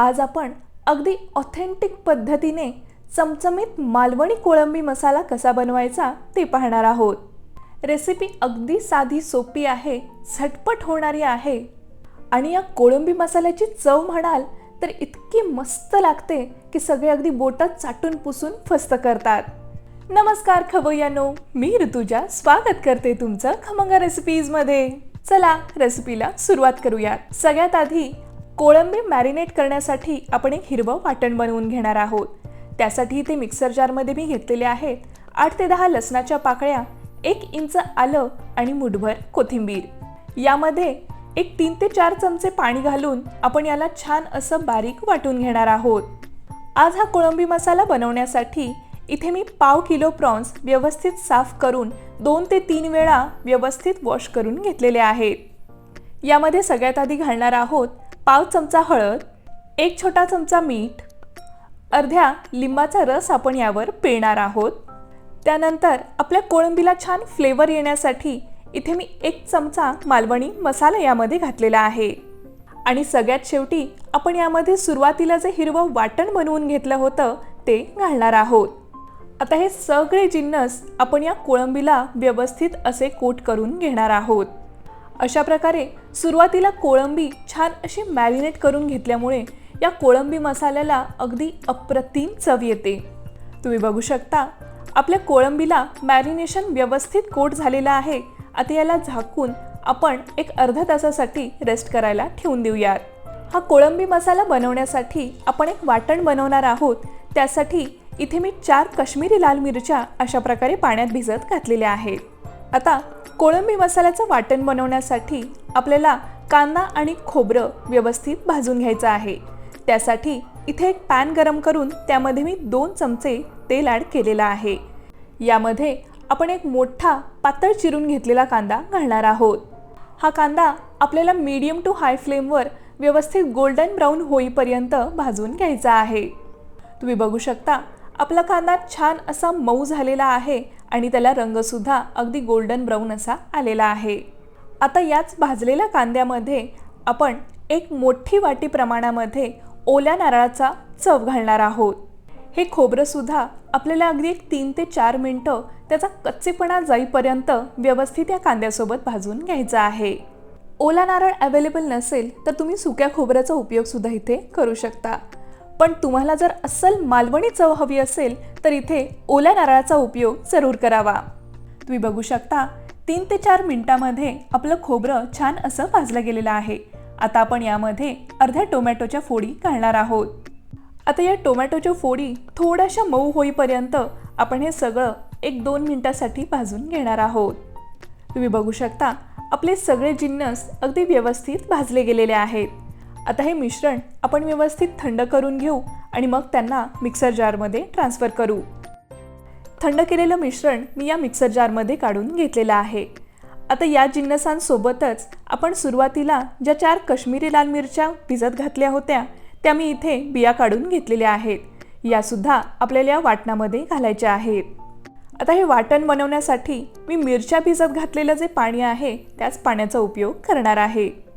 आज आपण अगदी ऑथेंटिक पद्धतीने चमचमीत मालवणी कोळंबी मसाला कसा बनवायचा ते पाहणार आहोत. रेसिपी अगदी साधी सोपी आहे झटपट होणारी आहे. आणि या कोळंबी मसाल्याची चव म्हणाल तर इतकी मस्त लागते की सगळे अगदी बोटात चाटून पुसून फस्त करतात. नमस्कार खवय्यानो मी ऋतुजा स्वागत करते तुमचं खमंगा रेसिपीजमध्ये चला रेसिपीला सुरुवात करूयात. सगळ्यात आधी कोळंबी मॅरिनेट करण्यासाठी आपण एक हिरवं वाटण बनवून घेणार आहोत. त्यासाठी इथे मिक्सर जारमध्ये मी घेतलेले आहेत आठ ते दहा लसणाच्या पाकळ्या एक इंच आलं आणि मुठभर कोथिंबीर. यामध्ये एक तीन ते चार चमचे पाणी घालून आपण याला छान असं बारीक वाटून घेणार आहोत. आज हा कोळंबी मसाला बनवण्यासाठी इथे मी पाव किलो प्रॉन्स व्यवस्थित साफ करून दोन ते तीन वेळा व्यवस्थित वॉश करून घेतलेले आहेत. यामध्ये सगळ्यात आधी घालणार आहोत पाव चमचा हळद एक छोटा चमचा मीठ अर्ध्या लिंबाचा रस आपण यावर पिळणार आहोत. त्यानंतर आपल्या कोळंबीला छान फ्लेवर येण्यासाठी इथे मी एक चमचा मालवणी मसाला यामध्ये घातलेला आहे. आणि सगळ्यात शेवटी आपण यामध्ये सुरुवातीला जे हिरवं वाटण बनवून घेतलं होतं ते घालणार आहोत. आता हे सगळे जिन्नस आपण या कोळंबीला व्यवस्थित असे कोट करून घेणार आहोत. अशा प्रकारे सुरुवातीला कोळंबी छान अशी मॅरिनेट करून घेतल्यामुळे या कोळंबी मसाल्याला अगदी अप्रतिम चव येते. तुम्ही बघू शकता आपल्या कोळंबीला मॅरिनेशन व्यवस्थित कोट झालेलं आहे. आता याला झाकून आपण एक अर्ध्या तासासाठी रेस्ट करायला ठेवून देऊयात. हा कोळंबी मसाला बनवण्यासाठी आपण एक वाटण बनवणार आहोत. त्यासाठी इथे मी चार काश्मीरी लाल मिरच्या अशा प्रकारे पाण्यात भिजत घातलेल्या आहेत. आता कोळंबी मसाल्याचं वाटण बनवण्यासाठी आपल्याला कांदा आणि खोबरं व्यवस्थित भाजून घ्यायचं आहे. त्यासाठी इथे एक पॅन गरम करून त्यामध्ये मी दोन चमचे तेल ॲड केलेलं आहे. यामध्ये आपण एक मोठा पातळ चिरून घेतलेला कांदा घालणार आहोत. हा कांदा आपल्याला मीडियम टू हाय फ्लेमवर व्यवस्थित गोल्डन ब्राऊन होईपर्यंत भाजून घ्यायचा आहे. तुम्ही बघू शकता आपला कांदा छान असा मऊ झालेला आहे आणि त्याला रंगसुद्धा अगदी गोल्डन ब्राऊन असा आलेला आहे. आता याच भाजलेल्या कांद्यामध्ये आपण एक मोठी वाटी प्रमाणामध्ये ओल्या नारळाचा चव घालणार आहोत. हे खोबरंसुद्धा आपल्याला अगदी एक तीन ते चार मिनटं त्याचा कच्चेपणा जाईपर्यंत व्यवस्थित या कांद्यासोबत भाजून घ्यायचं आहे. ओला नारळ अवेलेबल नसेल तर तुम्ही सुक्या खोबऱ्याचा उपयोगसुद्धा इथे करू शकता. पण तुम्हाला जर अस्सल मालवणी चव हवी असेल तर इथे ओल्या नारळाचा उपयोग जरूर करावा. तुम्ही बघू शकता तीन ते चार मिनिटामध्ये आपलं खोबरं छान असं भाजलं गेलेलं आहे. आता आपण यामध्ये अर्ध्या टोमॅटोच्या फोडी घालणार आहोत. आता या टोमॅटोच्या फोडी थोड्याशा मऊ होईपर्यंत आपण हे सगळं एक दोन मिनिटासाठी भाजून घेणार आहोत. तुम्ही बघू शकता आपले सगळे जिन्नस अगदी व्यवस्थित भाजले गेलेले आहेत. आता हे मिश्रण आपण व्यवस्थित थंड करून घेऊ आणि मग त्यांना मिक्सर जारमध्ये ट्रान्सफर करू. थंड केलेलं मिश्रण मी या मिक्सर जारमध्ये काढून घेतलेलं आहे. आता या जिन्नसांसोबतच आपण सुरुवातीला ज्या चार काश्मीरी लाल मिरच्या भिजत घातल्या होत्या त्या मी इथे बिया काढून घेतलेल्या आहेत. यासुद्धा आपल्याला या वाटणामध्ये घालायच्या आहेत. आता हे वाटण बनवण्यासाठी मी मिरच्या भिजत घातलेलं जे पाणी आहे त्याच पाण्याचा उपयोग करणार आहे.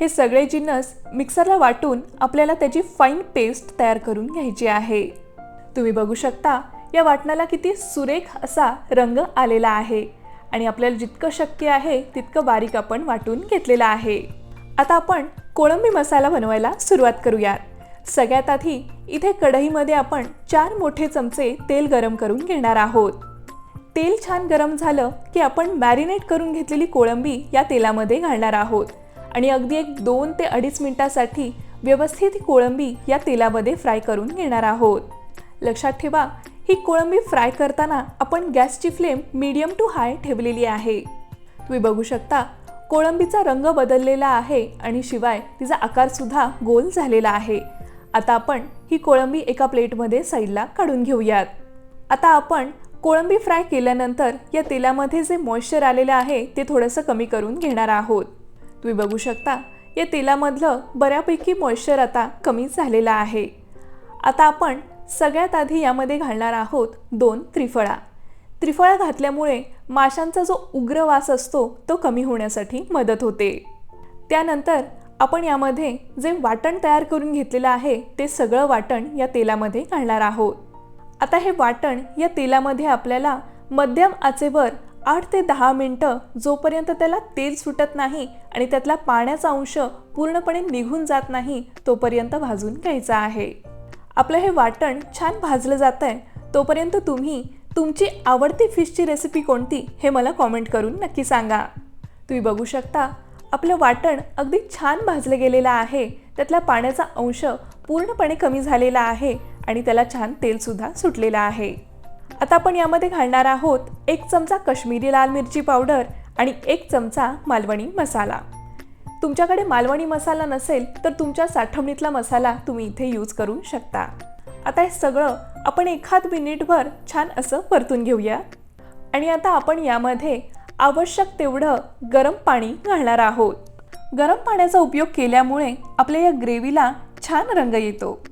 हे सगळे जिन्नस मिक्सरला वाटून आपल्याला त्याची फाईन पेस्ट तयार करून घ्यायची आहे. तुम्ही बघू शकता या वाटणाला किती सुरेख असा रंग आलेला आहे आणि आपल्याला जितकं शक्य आहे तितकं बारीक आपण वाटून घेतलेलं आहे. आता आपण कोळंबी मसाला बनवायला सुरुवात करूयात. सगळ्यात आधी इथे कढईमध्ये आपण चार मोठे चमचे तेल गरम करून घेणार आहोत. तेल छान गरम झालं की आपण मॅरिनेट करून घेतलेली कोळंबी या तेलामध्ये घालणार आहोत. आणि अगदी एक दोन ते अडीच मिनिटासाठी व्यवस्थित ही कोळंबी या तेलामध्ये फ्राय करून घेणार आहोत. लक्षात ठेवा ही कोळंबी फ्राय करताना आपण गॅसची फ्लेम मीडियम टू हाय ठेवलेली आहे. तुम्ही बघू शकता कोळंबीचा रंग बदललेला आहे आणि शिवाय तिचा आकारसुद्धा गोल झालेला आहे. आता आपण ही कोळंबी एका प्लेटमध्ये साईडला काढून घेऊयात. आता आपण कोळंबी फ्राय केल्यानंतर या तेलामध्ये जे मॉइश्चर आलेलं आहे ते थोडंसं कमी करून घेणार आहोत. तुम्ही बघू शकता या तेलामधलं बऱ्यापैकी मॉइश्चर आता कमी झालेलं आहे. आता आपण सगळ्यात आधी यामध्ये घालणार आहोत दोन त्रिफळा. त्रिफळा घातल्यामुळे माशांचा जो उग्र वास असतो तो कमी होण्यासाठी मदत होते. त्यानंतर आपण यामध्ये जे वाटण तयार करून घेतलेलं आहे ते सगळं वाटण या तेलामध्ये घालणार आहोत. आता हे वाटण या तेलामध्ये आपल्याला मध्यम आचेवर आठ ते दहा मिनटं जोपर्यंत त्याला तेल सुटत नाही आणि त्यातला पाण्याचा अंश पूर्णपणे निघून जात नाही तोपर्यंत भाजून घ्यायचं आहे. आपलं हे वाटण छान भाजलं जात आहे तोपर्यंत तुम्ही तुमची आवडती फिशची रेसिपी कोणती हे मला कॉमेंट करून नक्की सांगा. तुम्ही बघू शकता आपलं वाटण अगदी छान भाजलं गेलेलं आहे. त्यातला पाण्याचा अंश पूर्णपणे कमी झालेला आहे आणि त्याला छान तेलसुद्धा सुटलेलं आहे. आता आपण यामध्ये घालणार आहोत एक चमचा कश्मीरी लाल मिरची पावडर आणि एक चमचा मालवणी मसाला. तुमच्याकडे मालवणी मसाला नसेल तर तुमच्या साठवणीतला मसाला तुम्ही इथे यूज करू शकता. आता हे सगळं आपण एखाद मिनिटभर छान असं परतून घेऊया. आणि आता आपण यामध्ये आवश्यक तेवढं गरम पाणी घालणार आहोत. गरम पाण्याचा उपयोग केल्यामुळे आपल्या या ग्रेव्हीला छान रंग येतो.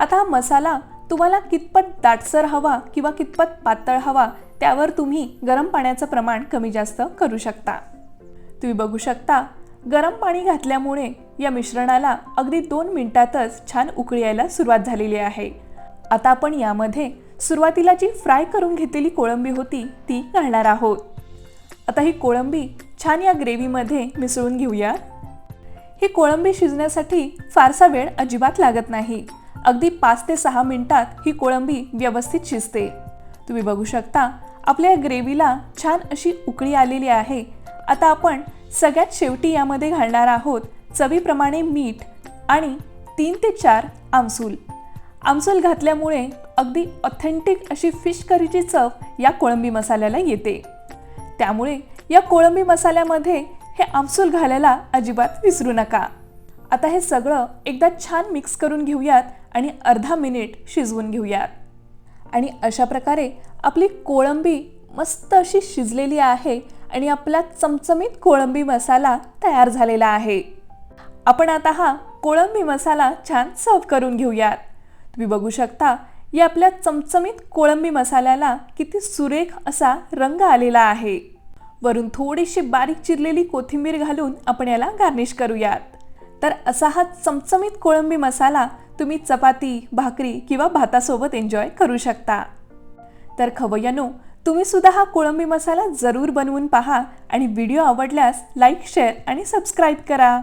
आता हा मसाला तुम्हाला कितपत दाटसर हवा किंवा कितपत पातळ हवा त्यावर तुम्ही गरम पाण्याचं प्रमाण कमी जास्त करू शकता. तुम्ही बघू शकता गरम पाणी घातल्यामुळे या मिश्रणाला अगदी दोन मिनिटातच छान उकळी यायला सुरुवात झालेली आहे. आता आपण यामध्ये सुरुवातीला जी फ्राय करून घेतलेली कोळंबी होती ती घालणार आहोत. आता ही कोळंबी छान या ग्रेव्हीमध्ये मिसळून घेऊया. ही कोळंबी शिजण्यासाठी फारसा वेळ अजिबात लागत नाही. अगदी पाच ते सहा मिनिटात ही कोळंबी व्यवस्थित शिजते. तुम्ही बघू शकता आपल्या ग्रेव्हीला छान अशी उकळी आलेली आहे. आता आपण सगळ्यात शेवटी यामध्ये घालणार आहोत चवीप्रमाणे मीठ आणि तीन ते चार आमसूल. आमसूल घातल्यामुळे अगदी ऑथेंटिक अशी फिश करीची चव या कोळंबी मसाल्याला येते. त्यामुळे या कोळंबी मसाल्यामध्ये हे आमसूल घालायला अजिबात विसरू नका. आता हे सगळं एकदा छान मिक्स करून घेऊयात आणि अर्धा मिनिट शिजवून घेऊयात. आणि अशा प्रकारे आपली कोळंबी मस्त अशी शिजलेली आहे आणि आपला चमचमीत कोळंबी मसाला तयार झालेला आहे. आपण आता हा कोळंबी मसाला छान सर्व करून घेऊयात. तुम्ही बघू शकता या आपल्या चमचमीत कोळंबी मसाल्याला किती सुरेख असा रंग आलेला आहे. वरून थोडीशी बारीक चिरलेली कोथिंबीर घालून आपण याला गार्निश करूयात. तर असा हा चमचमीत कोळंबी मसाला तुम्ही चपाती भाकरी किंवा भातासोबत एन्जॉय करू शकता. तर खवय्यानो तुम्ही सुद्धा हा कोळंबी मसाला जरूर बनवून पहा आणि व्हिडिओ आवडल्यास लाईक शेअर आणि सबस्क्राईब करा.